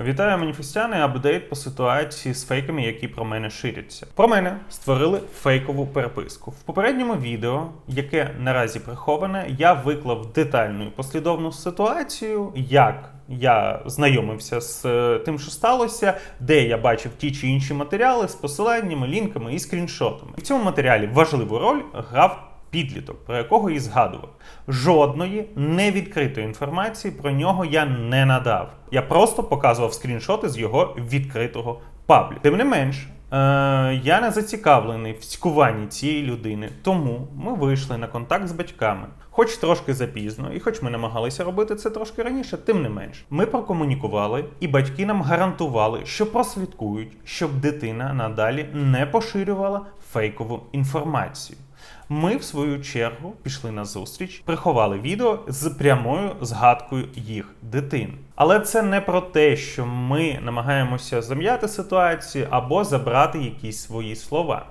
Вітаю маніфестяни, апдейт по ситуації з фейками, які про мене ширяться. Про мене створили фейкову переписку. В попередньому відео, яке наразі приховане, я виклав детальну і послідовну ситуацію, як я знайомився з е, тим, що сталося, де я бачив ті чи інші матеріали з посиланнями, лінками і скріншотами. В цьому матеріалі важливу роль грав підліток, про якого і згадував. Жодної невідкритої інформації про нього я не надав. Я просто показував скріншоти з його відкритого пабліку. Тим не менш, е, я не зацікавлений в цькуванні цієї людини, тому ми вийшли на контакт з батьками. Хоч трошки запізно, і хоч ми намагалися робити це трошки раніше, тим не менш, ми прокомунікували, і батьки нам гарантували, що прослідкують, щоб дитина надалі не поширювала фейкову інформацію. Ми, в свою чергу, пішли на зустріч, приховали відео з прямою згадкою їх дитин. Але це не про те, що ми намагаємося зам'яти ситуацію або забрати якісь свої слова.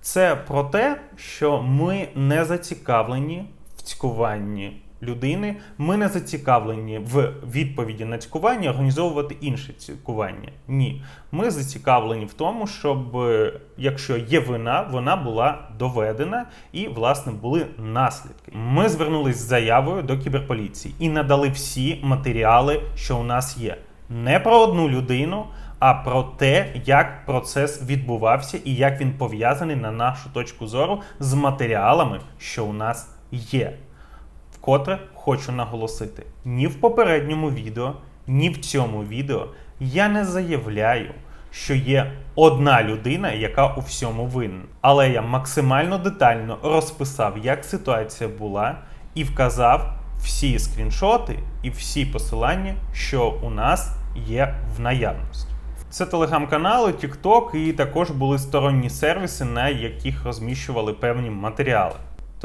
Це про те, що ми не зацікавлені в цькуванні людини, ми не зацікавлені в відповіді на цькування організовувати інше цькування. Ні. Ми зацікавлені в тому, щоб е, якщо є вина, вона була доведена і, власне, були наслідки. Ми звернулись з заявою до кіберполіції і надали всі матеріали, що у нас є. Не про одну людину, а про те, як процес відбувався і як він пов'язаний на нашу точку зору з матеріалами, що у нас є. Вкотре хочу наголосити: ні в попередньому відео, ні в цьому відео я не заявляю, що є одна людина, яка у всьому винна. Але я максимально детально розписав, як ситуація була, і вказав всі скріншоти і всі посилання, що у нас є в наявності. Це телеграм-канали, TikTok і також були сторонні сервіси, на яких розміщували певні матеріали.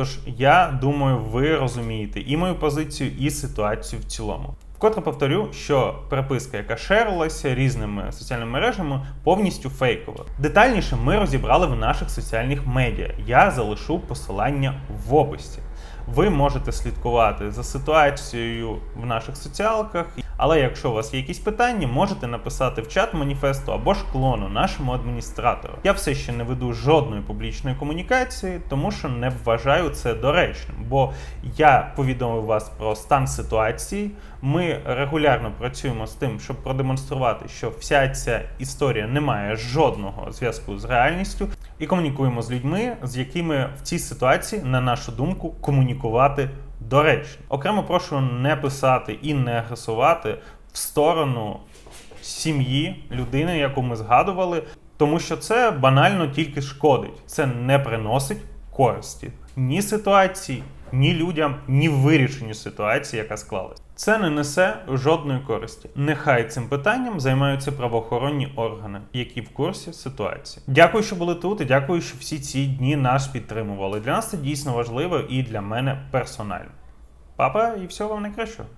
Тож я думаю, ви розумієте і мою позицію, і ситуацію в цілому. Вкотре повторю, що переписка, яка шерилася різними соціальними мережами, повністю фейкова. Детальніше ми розібрали в наших соціальних медіа. Я залишу посилання в описі. Ви можете слідкувати за ситуацією в наших соціалках, але якщо у вас є якісь питання, можете написати в чат маніфесту або ж клону нашому адміністратору. Я все ще не веду жодної публічної комунікації, тому що не вважаю це доречним. Бо я повідомив вас про стан ситуації. Ми регулярно працюємо з тим, щоб продемонструвати, що вся ця історія не має жодного зв'язку з реальністю, і комунікуємо з людьми, з якими в цій ситуації, на нашу думку, комунікувати доречно. Окремо прошу не писати і не агресувати в сторону сім'ї людини, яку ми згадували, тому що це банально тільки шкодить. Це не приносить користі ні ситуації, ні людям, ні вирішенню ситуації, яка склалась. Це не несе жодної користі. Нехай цим питанням займаються правоохоронні органи, які в курсі ситуації. Дякую, що були тут, і дякую, що всі ці дні нас підтримували. Для нас це дійсно важливо і для мене персонально. Папа, і всього вам найкращого.